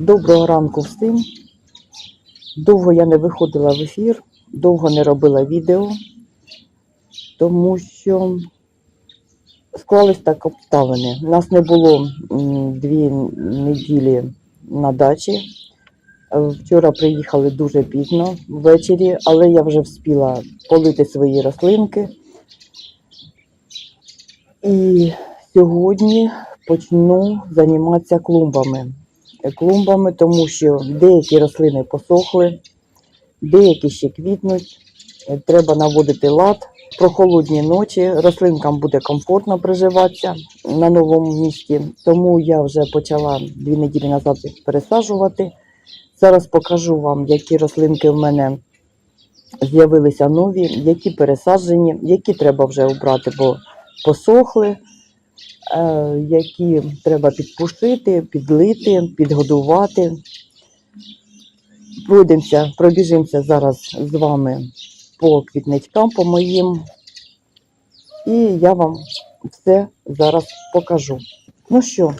Доброго ранку всім. Довго я не виходила в ефір, довго не робила відео, тому що склались так обставини. У нас не було дві неділі на дачі. Вчора приїхали дуже пізно ввечері, але я вже встигла полити свої рослинки. І сьогодні почну займатися клумбами. Клумбами, тому що деякі рослини посохли, деякі ще квітнуть. Е, Треба наводити лад. Про холодні ночі рослинкам буде комфортно приживатися на новому місці. Тому я вже почала дві неділі назад пересаджувати. Зараз покажу вам, які рослинки в мене з'явилися нові, які пересаджені, які треба вже обрати, бо посохли, які треба підпушити, підлити, підгодувати. Пройдемося, пробіжимося зараз з вами по квітничкам, по моїм. І я вам все зараз покажу. Ну що,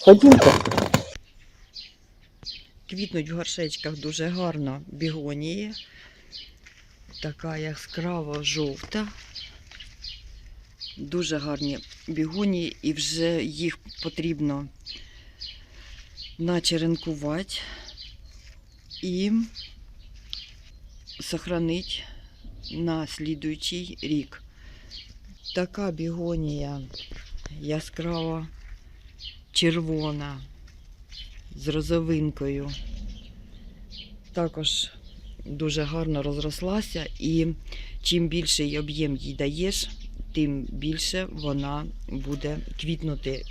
ходімте. Квітнуть в горшечках дуже гарно бігонії. Така яскраво жовта. Дуже гарні бігонії, і вже їх потрібно начеренкувати і сохранити на слідуючий рік. Така бігонія яскрава червона з розовинкою. Також дуже гарно розрослася, і чим більший об'єм їй даєш, тим більше вона буде квітнути.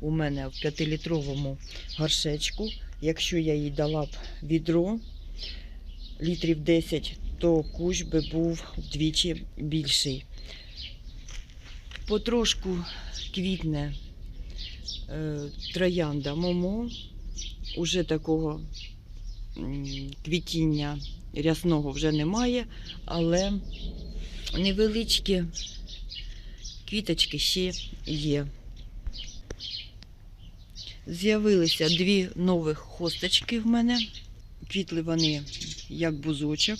У мене в 5-літровому горшечку. Якщо я їй дала б відро літрів 10, то кущ би був вдвічі більший. Потрошку квітне е, троянда Момо. Уже такого квітіння рясного вже немає, але невеличкі квіточки ще є. З'явилися дві нових хосточки в мене. Квітли вони як бузочок.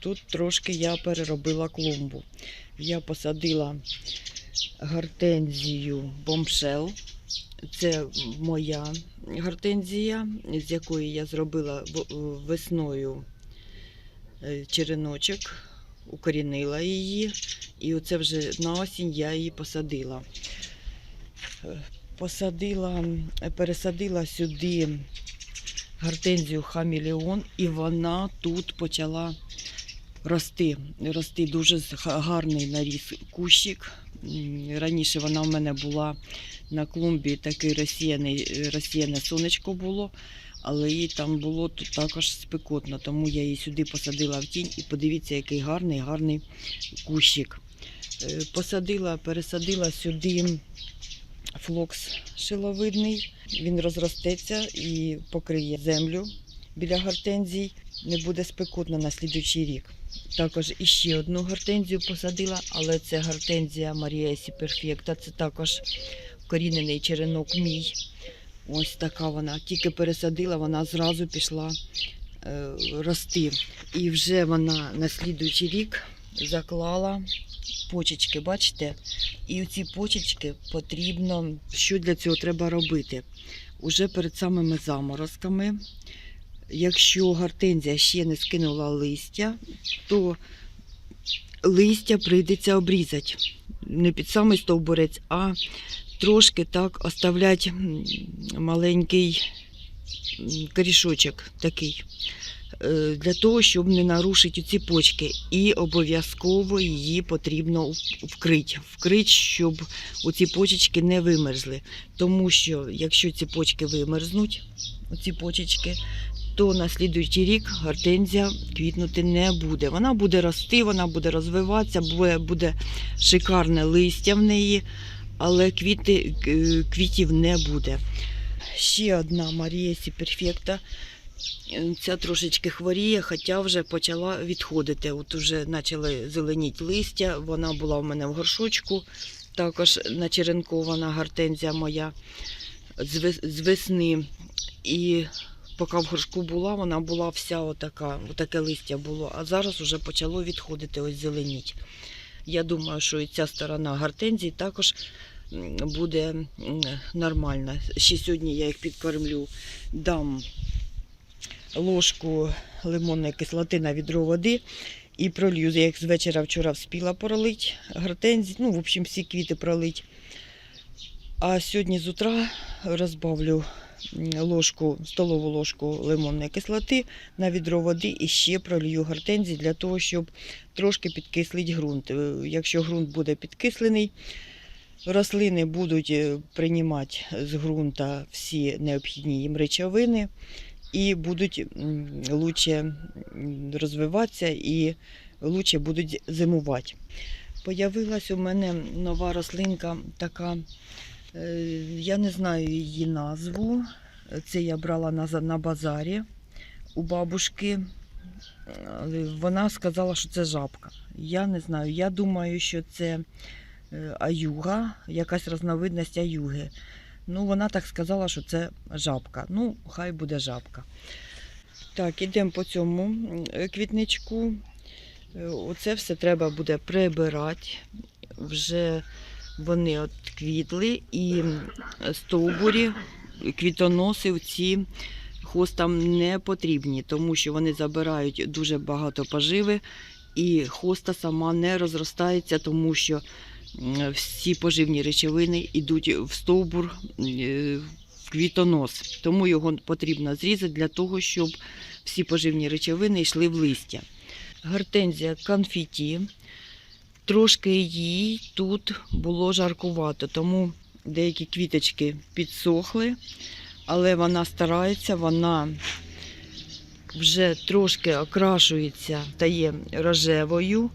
Тут трошки я переробила клумбу. Я посадила гортензію бомшел. Це моя гортензія, з якої я зробила весною е, череночок, укорінила її. І оце вже на осінь я її посадила. Е, Посадила, пересадила сюди гортензію хамілеон, і вона тут почала рости. Рости дуже гарний наріс кущик. Раніше вона в мене була на клумбі такий розсіяне сонечко було, але їй там було також спекотно, тому я її сюди посадила в тінь і подивіться, який гарний, гарний кущик. Е, Посадила, пересадила сюди флокс шиловидний. Він розростеться і покриє землю біля гортензій. Не буде спекотно на слідуючий рік. Також іще одну гортензію посадила, але це гортензія Марія Сі Перфекта. Це також корінений черенок мій. Ось така вона. Тільки пересадила, вона зразу пішла е, рости. І вже вона на слідуючий рік заклала почечки, бачите? І ці почечки потрібно, що для цього треба робити? Уже перед самими заморозками, якщо гортензія ще не скинула листя, то листя прийдеться обрізати. Не під самий стовбурець, а трошки так оставлять маленький корішочок такий. е, Для того, щоб не нарушити ці почки. І обов'язково її потрібно вкрити. Вкрити, щоб оці почечки не вимерзли. Тому що якщо ці почки вимерзнуть, оці почечки, то на слідуючий рік гортензія квітнути не буде. Вона буде рости, вона буде розвиватися, буде, шикарне листя в неї, але квіти, квітів не буде. Ще одна Марія Сі Перфекта. Е, Ця трошечки хворіє, хоча вже почала відходити. От вже почали зеленіти листя. Вона була в мене в горшочку. Також начеренкована гортензія моя з весни. І поки в горшку була, вона була вся отака, отаке листя було, а зараз вже почало відходити, ось зеленіть. Я думаю, що і ця сторона гортензії також буде нормальна. Ще сьогодні я їх підкормлю, дам ложку лимонної кислоти на відро води і пролью. Я їх з вечора вчора вспіла пролить, гортензії, ну, в общем, всі квіти пролить. А сьогодні з утра розбавлю ложку, столову ложку лимонної кислоти на відро води і ще пролью гортензії для того, щоб трошки підкислити ґрунт. Е, Якщо ґрунт буде підкислений, рослини будуть е, приймати з ґрунта всі необхідні їм речовини і будуть лучше розвиватися і лучше будуть зимувати. Появилась у мене нова рослинка така. Е, Я не знаю її назву. Це я брала на, базарі у бабушки. Е, Вона сказала, що це жабка. Я не знаю. Я думаю, що це е, аюга, якась різновидність аюги. Ну, вона так сказала, що це жабка. Ну, хай буде жабка. Так, ідемо по цьому квітничку. Оце все треба буде прибирати. Вже вони от квітли і стовбурі, квітоноси ці хостам не потрібні, тому що вони забирають дуже багато поживи, і хоста сама не розростається, тому що всі поживні речовини йдуть в стовбур е, в квітонос. Тому його потрібно зрізати для того, щоб всі поживні речовини йшли в листя. Гортензія конфіті. Трошки їй тут було жаркувато, тому деякі квіточки підсохли, але вона старається, вона вже трошки окрашується, стає рожевою.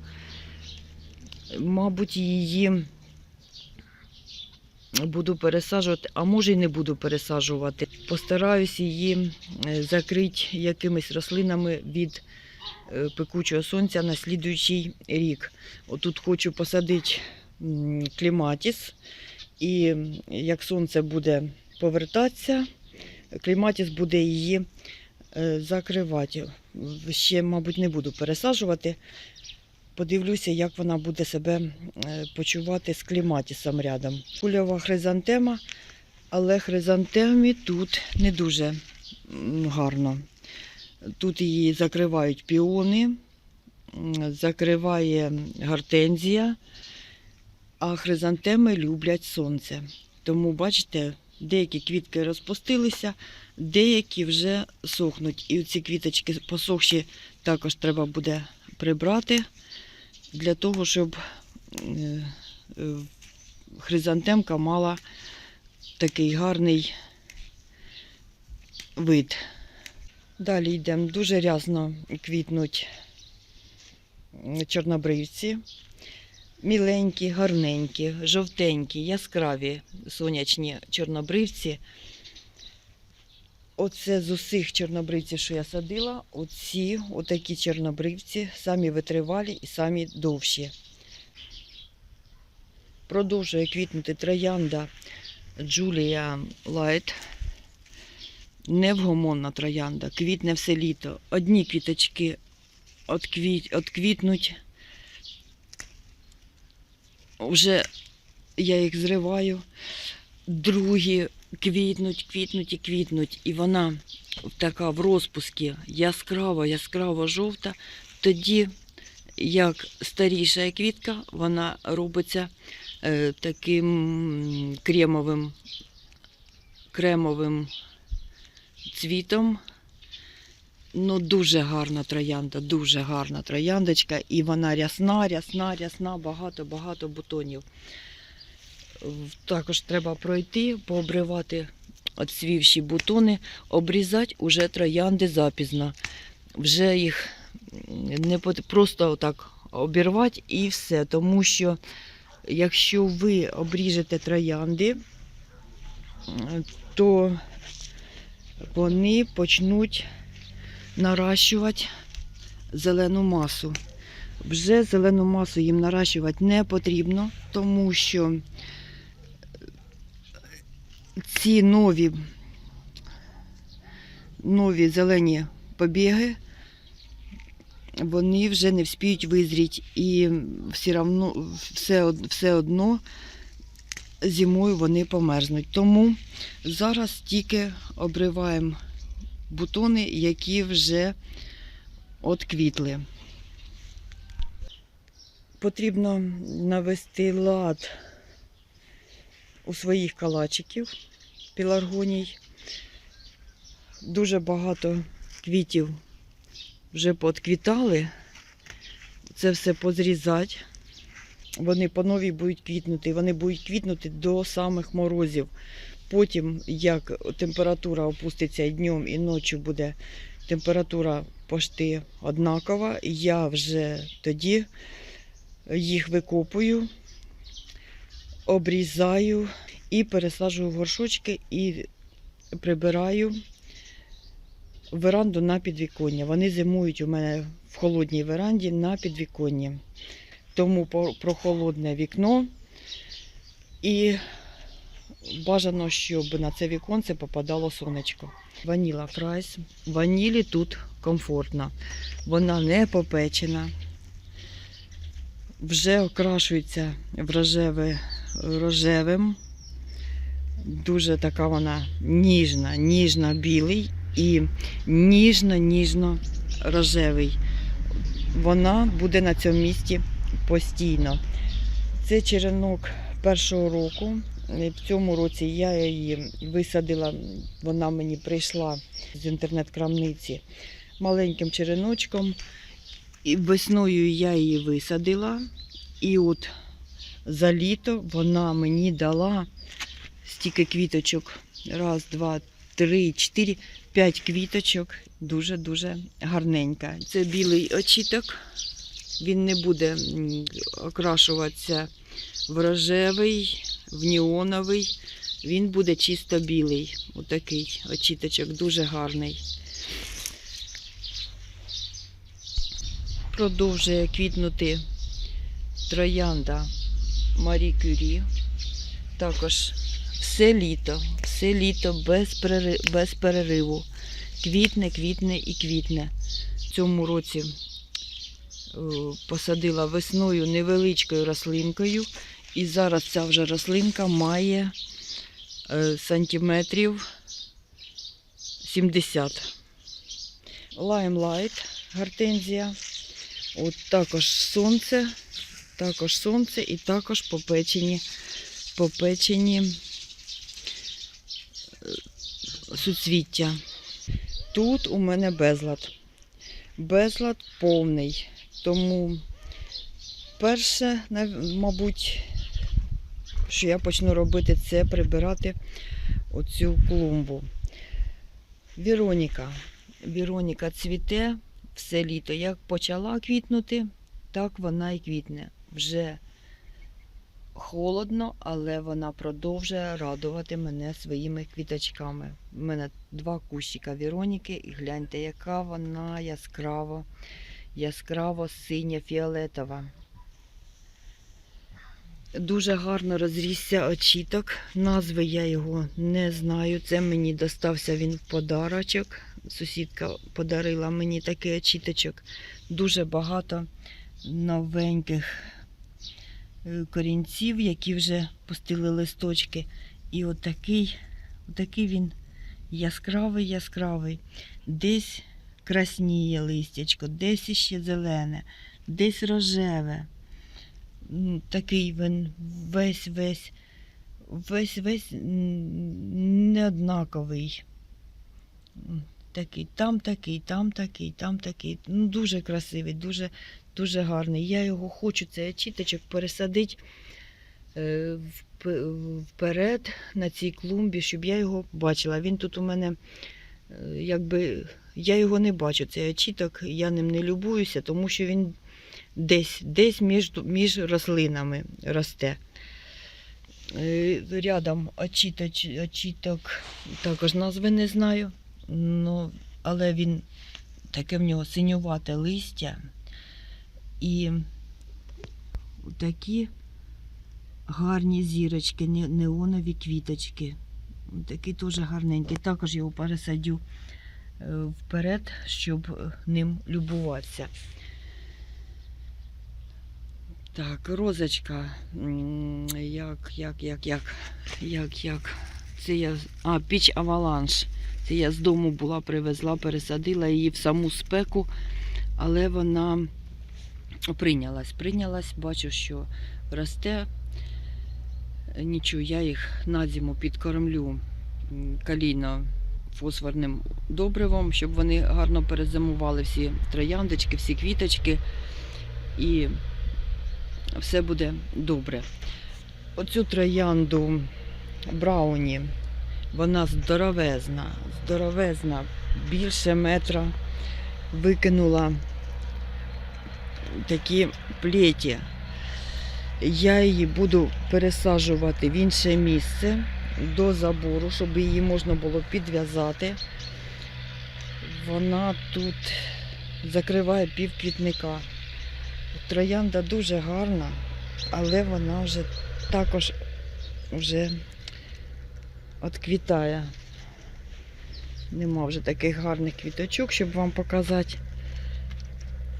Мабуть, її буду пересаджувати, а може й не буду пересаджувати. Постараюсь її е, закрити якимись рослинами від пекучого сонця на слідуючий рік. Отут хочу посадити кліматіс, і як сонце буде повертатися, кліматіс буде її е, закривати. Ще, мабуть, не буду пересаджувати. Подивлюся, як вона буде себе е, почувати з кліматісом рядом. Кульова хризантема, але хризантемі тут не дуже гарно. Тут її закривають піони, закриває гортензія, а хризантеми люблять сонце. Тому, бачите, деякі квітки розпустилися, деякі вже сохнуть. І ці квіточки посохші також треба буде прибрати для того, щоб е, хризантемка мала такий гарний вид. Далі йдемо. Дуже рясно квітнуть чорнобривці. Міленькі, гарненькі, жовтенькі, яскраві сонячні чорнобривці. Оце з усіх чорнобривців, що я садила, оці отакі чорнобривці, самі витривалі і самі довші. Продовжує квітнути троянда Джулія Лайт. Невгомонна троянда, квітне все літо. Одні квіточки отквіт, отквітнуть. Вже я їх зриваю, другі квітнуть, квітнуть і квітнуть. І вона така в розпуску яскрава, яскраво жовта. Тоді, як старіша квітка, вона робиться е, таким кремовим, кремовим цвітом. Ну, дуже гарна троянда, дуже гарна трояндочка. І вона рясна, рясна, рясна, багато-багато бутонів. Також треба пройти, пообривати отцвівші бутони, обрізати уже троянди запізно. Вже їх не просто отак обірвати і все. Тому що якщо ви обріжете троянди, то вони почнуть наращувати зелену масу. Вже зелену масу їм наращувати не потрібно, тому що ці нові нові зелені побіги, вони вже не вспіють визріти. І все, равно, все, все одно зимою вони померзнуть. Тому зараз тільки обриваємо бутони, які вже отквітли. Потрібно навести лад у своїх калачиків пеларгоній. Дуже багато квітів вже поотквітали. Це все позрізати. Вони по новій будуть квітнути. Вони будуть квітнути до самих морозів. Потім, як температура опуститься днем, і ночі буде температура пошти однакова, я вже тоді їх викопую, обрізаю і пересаджую в горшочки і прибираю веранду на підвіконня. Вони зимують у мене в холодній веранді на підвіконні. Тому прохолодне вікно і бажано, щоб на це віконце попадало сонечко. Ваніла фрайс. Ванілі тут комфортно. Вона не попечена. Вже окрашується в рожевим. Дуже така вона ніжна, ніжно-білий і ніжно-ніжно рожевий. Вона буде на цьому місці постійно. Це черенок першого року. В цьому році я її висадила, вона мені прийшла з інтернет-крамниці маленьким череночком. І весною я її висадила. І от за літо вона мені дала стільки квіточок. Раз, два, три, чотири, п'ять квіточок. Дуже-дуже гарненька. Це білий очіток. Він не буде окрашуватися в рожевий, в неоновий. Він буде чисто білий. Отакий очіточок, дуже гарний. Продовжує квітнути троянда Марі Кюрі. Також все літо, все літо без, перери... без перериву. Квітне, квітне і квітне. В цьому році посадила весною невеличкою рослинкою. І зараз ця вже рослинка має е, сантиметрів 70. Лаймлайт гортензія. От також сонце, також сонце і також попечені, попечені е, суцвіття. Тут у мене безлад. Безлад повний. Тому перше, мабуть, що я почну робити, це прибирати оцю клумбу. Віроніка. Віроніка цвіте все літо. Як почала квітнути, так вона і квітне. Вже холодно, але вона продовжує радувати мене своїми квіточками. У мене два кущика Віроніки, і гляньте, яка вона яскраво, яскраво синя фіолетова. Дуже гарно розрісся очіток. Назви я його не знаю. Це мені достався він в подарочок. Сусідка подарила мені такий очіточок. Дуже багато новеньких е, корінців, які вже пустили листочки. І отакий, отакий він яскравий, яскравий. Десь красніє листячко, десь іще зелене, десь рожеве. Такий він весь весь весь весь неоднаковий. Такий, там такий, там такий, там такий. Ну, дуже красивий, дуже, дуже гарний. Я його хочу, цей очіточок, пересадити е, вперед на цій клумбі, щоб я його бачила. Він тут у мене, е, якби, я його не бачу, цей очіток, я ним не любуюся, тому що він десь, десь між, між рослинами росте. Е, Рядом очіточ, очіток, також назви не знаю, ну, але він таке в нього синювате листя і такі гарні зірочки, неонові квіточки. Такий теж гарненький. Також його пересадю вперед, щоб ним любуватися. Так, розочка. Як, як, як, як, як, як. Це я. А, піч аваланш. Це я з дому була, привезла, пересадила її в саму спеку, але вона прийнялась. Прийнялась, бачу, що росте. Нічого, я їх на зиму підкормлю калійно фосфорним добривом, щоб вони гарно перезимували всі трояндочки, всі квіточки. І все буде добре. Оцю троянду Брауні, вона здоровезна, здоровезна, більше метра викинула такі плеті. Я її буду пересаджувати в інше місце до забору, щоб її можна було підв'язати. Вона тут закриває пів квітника. Троянда дуже гарна, але вона вже також вже відквітає. Нема вже таких гарних квіточок, щоб вам показати.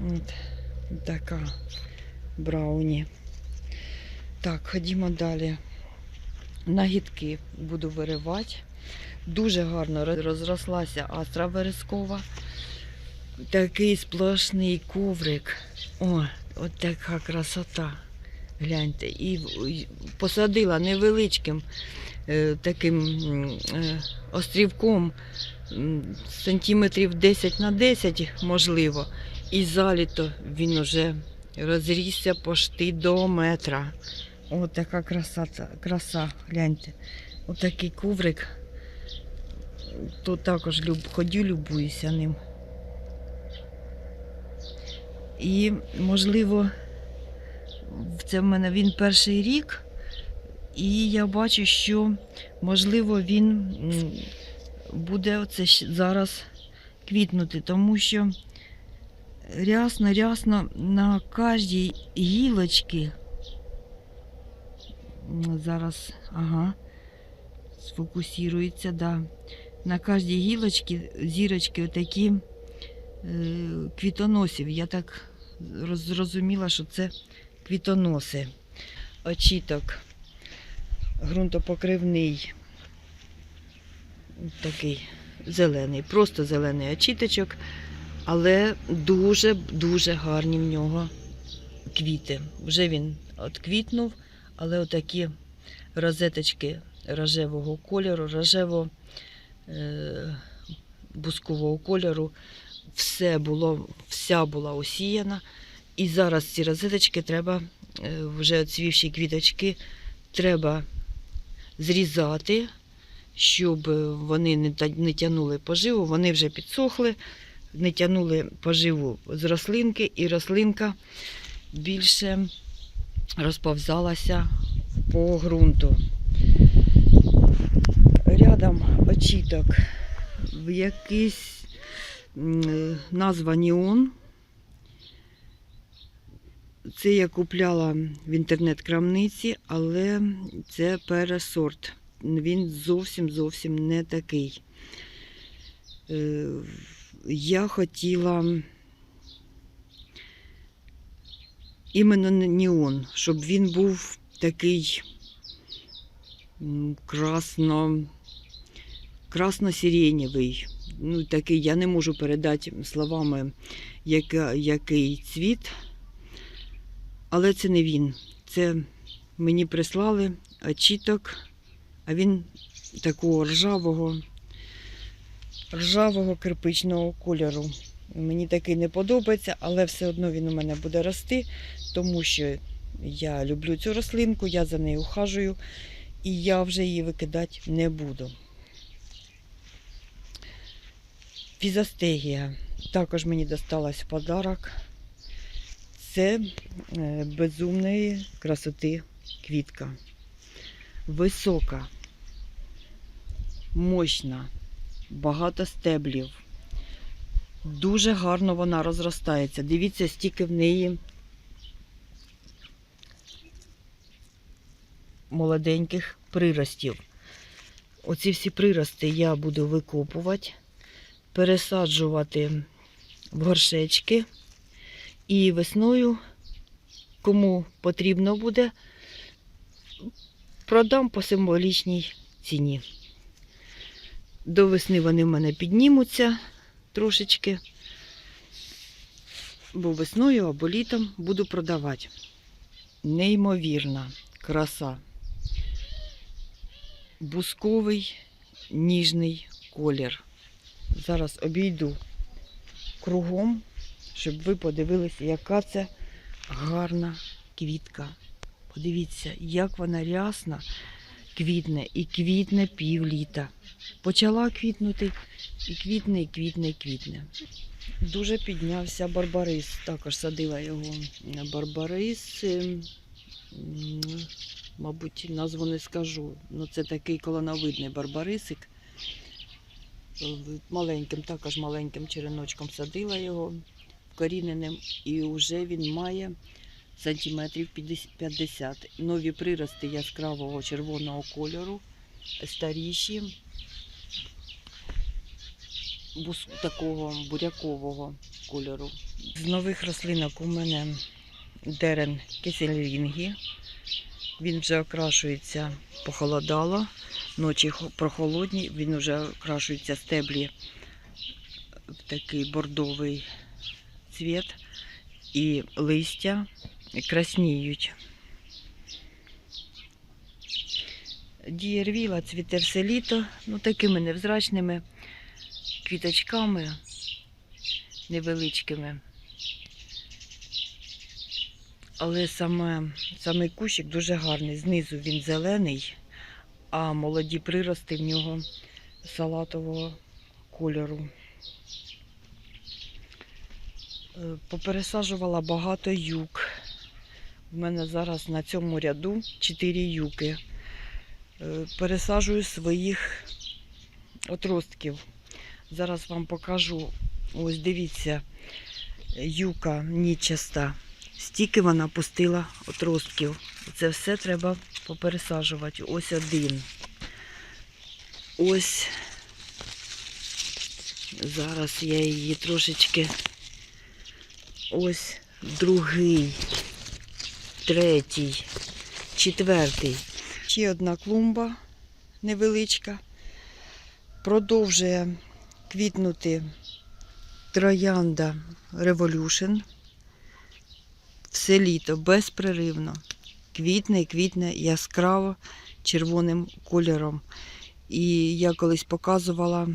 От така брауні. Так, ходімо далі. Нагідки буду виривати. Дуже гарно розрослася астра верескова. Такий сплошний коврик. О, от така красота. Гляньте. І посадила невеличким е, таким е, острівком сантиметрів 10 на 10, можливо. І заліто він уже розрісся пошти до метра. О, така краса, краса, гляньте. Отакий коврик. Тут також люб, ходю, любуюся ним. І, можливо, це в мене він перший рік, і я бачу, що, можливо, він буде оце зараз квітнути, тому що рясно, рясно на кожній гілочці. Зараз, ага, сфокусується, да. На кожній гілочці зірочки отакі е, квітоносів. Я так зрозуміла, що це квітоноси. Очіток ґрунтопокривний. Такий зелений, просто зелений очіточок, але дуже-дуже гарні в нього квіти. Вже він отквітнув, але отакі розеточки рожевого кольору, рожево е, бускового кольору. Все було, вся була осіяна. І зараз ці розеточки треба, е, вже оцвівші квіточки, треба зрізати, щоб вони не, тягнули поживу. Вони вже підсохли, не тягнули поживу з рослинки, і рослинка більше розповзалася по ґрунту. Рядом очіток в якийсь назва Ніон. Це я купляла в інтернет-крамниці, але це пересорт. Він зовсім зовсім не такий. Е, Я хотіла іменно Ніон, щоб він був такий красно, красно-сиренєвий. Ну, такий, я не можу передати словами, яка, який цвіт. Але це не він. Це мені прислали очіток, а він такого ржавого, ржавого кирпичного кольору. Мені такий не подобається, але все одно він у мене буде рости, тому що я люблю цю рослинку, я за нею ухажую, і я вже її викидати не буду. Фізостегія також мені досталась в подарок. Це е, безумної красоти квітка. Висока, мощна, багато стеблів. Дуже гарно вона розростається. Дивіться, стільки в неї молоденьких приростів. Оці всі прирости я буду викопувати, пересаджувати в горшечки. І весною, кому потрібно буде, продам по символічній ціні. До весни вони в мене піднімуться трошечки, бо весною або літом буду продавати. Неймовірна краса. Бусковий ніжний колір. Зараз обійду кругом, щоб ви подивилися, яка це гарна квітка. Подивіться, як вона рясна, квітне і квітне півліта. Почала квітнути і квітне, і квітне, і квітне. Дуже піднявся барбарис. Також садила його барбарис. ем, Мабуть, назву не скажу. Ну, це такий колоновидний барбарисик. Е, Маленьким, також маленьким череночком садила його вкоріненим, і вже він має сантиметрів 50 50. Нові прирости яскравого червоного кольору, старіші такого бурякового кольору. З нових рослинок у мене дерен кисельрінгі. Він вже окрашується похолодало, ночі прохолодні, він вже окрашується стеблі в такий бордовий цвіт і листя красніють. Дієрвіла цвіте все літо, ну такими невзрачними квіточками невеличкими. Але саме, саме кущик дуже гарний. Знизу він зелений, а молоді прирости в нього салатового кольору. Е, Попересаджувала багато юк. У мене зараз на цьому ряду 4 юки. Е, Пересаджую своїх отростків. Зараз вам покажу. Ось дивіться, юка нічаста. Стільки вона пустила отростків. Це все треба попересаджувати. Ось один. Ось. Зараз я її трошечки. Ось другий, третій, четвертий. Ще одна клумба невеличка. Продовжує квітнути троянда Revolution. Все літо безпреривно. Квітне і квітне яскраво червоним кольором. І я колись показувала,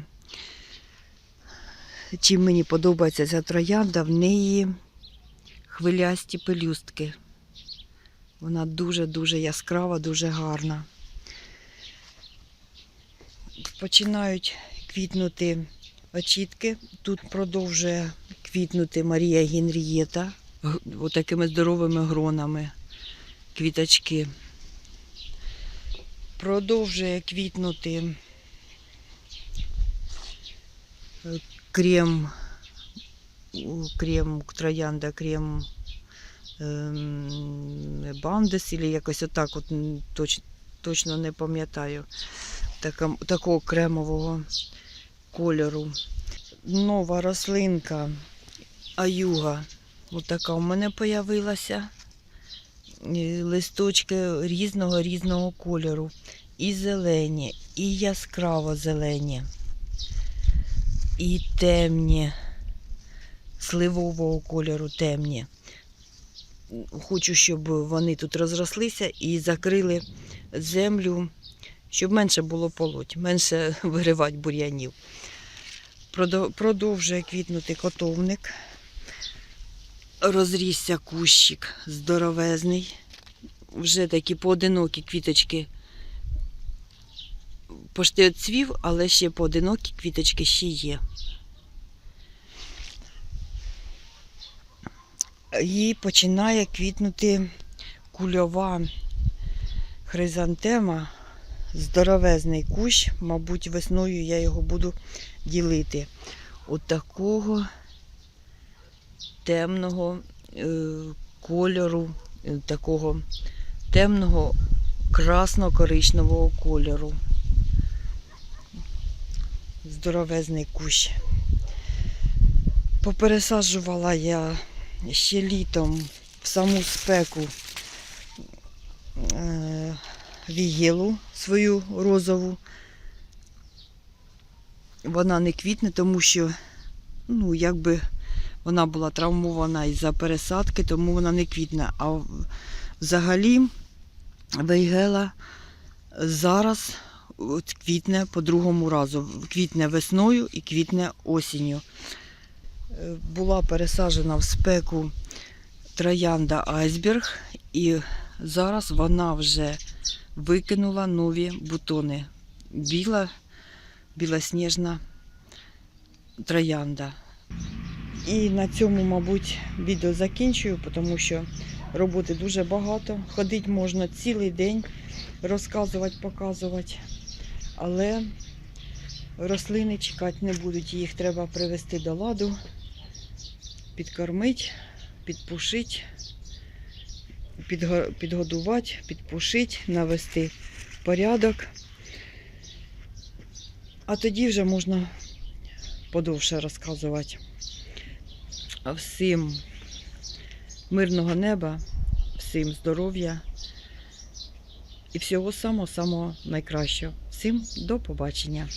чим мені подобається ця троянда, в неї хвилясті пелюстки. Вона дуже-дуже яскрава, дуже гарна. Починають квітнути очітки. Тут продовжує квітнути Марія Генрієта отакими здоровими гронами квіточки. Продовжує квітнути е, крем, крем троянда, крем ем, бандес, або якось отак, от, точ, точно не пам'ятаю, такого кремового кольору. Нова рослинка аюга. Отака у мене появилася. І Листочки різного різного кольору. І зелені, і яскраво зелені, і темні, сливового кольору темні. Хочу, щоб вони тут розрослися і закрили землю, щоб менше було полоть, менше виривати бур'янів. Продо- Продовжує квітнути котовник. Розрісся кущик здоровезний. Вже такі поодинокі квіточки пошти отцвів, але ще поодинокі квіточки ще є. І починає квітнути кульова хризантема, здоровезний кущ. Мабуть, весною я його буду ділити. От такого темного е, кольору, е, такого темного красно-коричневого кольору. Здоровезний кущ. Попересаджувала я ще літом в саму спеку е, вігілу свою розову. Вона не квітне, тому що ну, якби вона була травмована із-за пересадки, тому вона не квітне. А взагалі вейгела зараз квітне по другому разу. Квітне весною і квітне осінню. Була пересаджена в спеку троянда айсберг, і зараз вона вже викинула нові бутони. Біла, білосніжна троянда. І на цьому, мабуть, відео закінчую, тому що роботи дуже багато. Ходити можна цілий день, розказувати, показувати. Але рослини чекати не будуть. Їх треба привести до ладу, підкормити, підпушити, підгодувати, підпушити, навести порядок. А тоді вже можна подовше розказувати. Всім мирного неба, всім здоров'я і всього самого-самого найкращого. Всім до побачення.